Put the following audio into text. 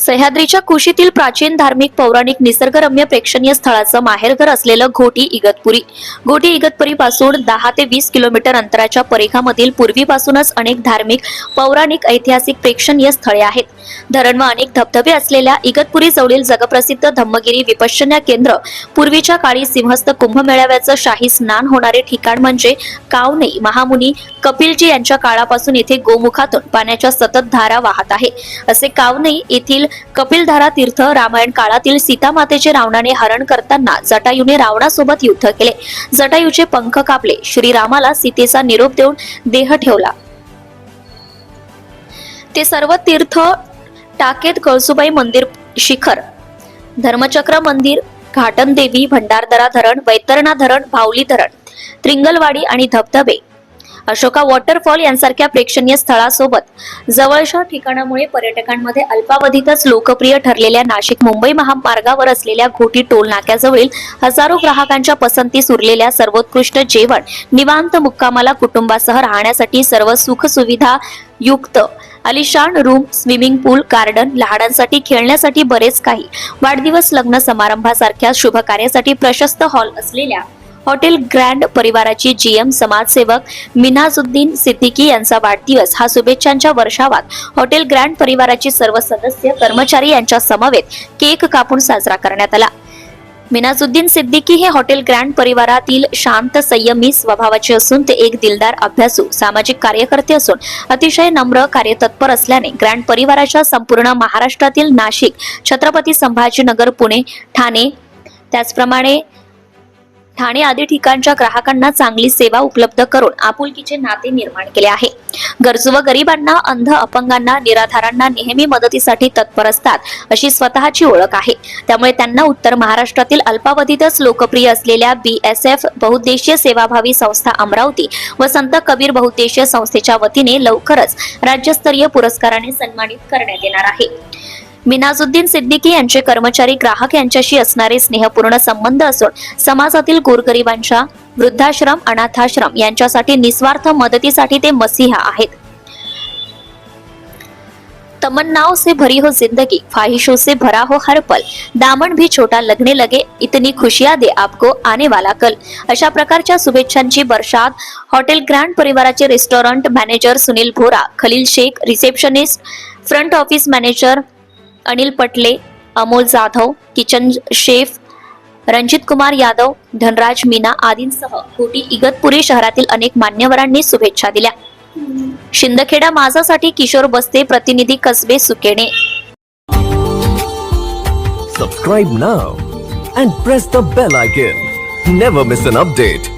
सह्याद्रीच्या कुशीतील प्राचीन धार्मिक पौराणिक निसर्गरम्य प्रेक्षणीय स्थळाचं माहेरघर असलेलं घोटी इगतपुरी. घोटी इगतपुरी पासून दहा ते वीस किलोमीटर अंतराच्या परिघामधील पूर्वीपासूनच अनेक धार्मिक पौराणिक ऐतिहासिक प्रेक्षणीय स्थळे आहेत. धरण व अनेक धबधबे असलेल्या इगतपुरी जवळील जगप्रसिद्ध धम्मगिरी विपश्चन्या केंद्र पूर्वीच्या काळी सिंहस्थ कुंभमेळाव्याचं शाही स्नान होणारे ठिकाण म्हणजे कावनई महामुनी कपिलजी यांच्या काळापासून येथे गोमुखातून पाण्याच्या सतत धारा वाहत आहे. असे कावनई येथील कपिलधारा तीर्थ रामायण काळातील सीतामातेचे रावणाने हरण करताना जटायूने रावणासोबत युद्ध केले. जटायूचे पंख कापले. श्रीरामाला सीतेचा निरोप देऊन देह ठेवला. ते सर्व तीर्थ टाकेत कळसुबाई मंदिर शिखर धर्मचक्र मंदिर घाटन देवी भंडारदरा धरण वैतरणा धरण भावली धरण त्रिंगलवाडी आणि धबधबे अशोका वॉटरफॉल यांसारख्या प्रेक्षणीय स्थळासोबत जवळच्या ठिकाणामुळे पर्यटकांमध्ये अल्पावधीतच लोकप्रिय ठरलेल्या नाशिक मुंबई महामार्गावर असलेल्या घोटी टोल नाक्याजवळील हजारो ग्राहकांच्या पसंतीस उरलेल्या सर्वोत्कृष्ट जेवण निवांत मुक्कामाला कुटुंबासह राहण्यासाठी सर्व सुख सुविधा युक्त अलिशान रूम स्विमिंग पूल गार्डन लहाडांसाठी खेळण्यासाठी बरेच काही. वाढदिवस लग्न समारंभासारख्या शुभ कार्यासाठी प्रशस्त हॉल असलेल्या हॉटेल ग्रँड परिवाराची जीएम समाजसेवक मिनाजुद्दीन सिद्दीकी यांचा वाढदिवस हा शुभेच्छांच्या वर्षावात हॉटेल ग्रँड परिवाराची सर्व सदस्य कर्मचारी यांच्या समवेत केक कापून साजरा करण्यात आला. मिनाजुद्दीन सिद्दीकी हे हॉटेल ग्रँड परिवारातील शांत संयमी स्वभावाचे असून ते एक दिलदार अभ्यासू सामाजिक कार्यकर्ते असून अतिशय नम्र कार्यतत्पर असल्याने ग्रँड परिवाराच्या संपूर्ण महाराष्ट्रातील नाशिक छत्रपती संभाजीनगर पुणे ठाणे त्याचप्रमाणे ठाणे आदी ठिकाणच्या ग्राहकांना चांगली सेवा उपलब्ध करून आपुलकीचे नाते निर्माण केले आहे. गरजू व गरिबांना अंध अपंगांना निराधारांना नेहमी मदतीसाठी तत्पर असतात अशी स्वतःची ओळख आहे. त्यामुळे त्यांना उत्तर महाराष्ट्रातील अल्पावधीतच लोकप्रिय असलेल्या बी एस एफ बहुद्देशीय सेवाभावी संस्था अमरावती व संत कबीर बहुद्देशीय संस्थेच्या वतीने लवकरच राज्यस्तरीय पुरस्काराने सन्मानित करण्यात येणार आहे. मिनाजुद्दीन सिद्दीकी यांचे कर्मचारी ग्राहक यांच्याशी असणारे स्नेहपूर्ण संबंध असून समाजातील गोरगरिबांच्या वृद्धाश्रम अनाथाश्रम यांच्यासाठी निस्वार्थ मदतीसाठी ते मसीहा आहेत. तमन्नाओं से भरी हो जिंदगी ख्वाहिशों से भरा हो हर पल. दामन भी छोटा लगने लगे इतनी खुशियां दे आपको आने वाला कल. अशा प्रकारच्या शुभेच्छांची बरसात हॉटेल ग्रँड परिवाराचे restaurant manager Sunil Bhora Khalil Shaikh receptionist front office manager Anil Patle Amol Jadhav kitchen chef Ranjit Kumar Yadav Dhanraj Meena आदींसह कोटी इगतपुरी शहरातील अनेक मान्यवरांनी शुभेच्छा दिल्या. शिंदखेडा माझासाठी किशोर बस्ते प्रतिनिधी Kasbe Sukene. Subscribe now and press the bell icon never miss an update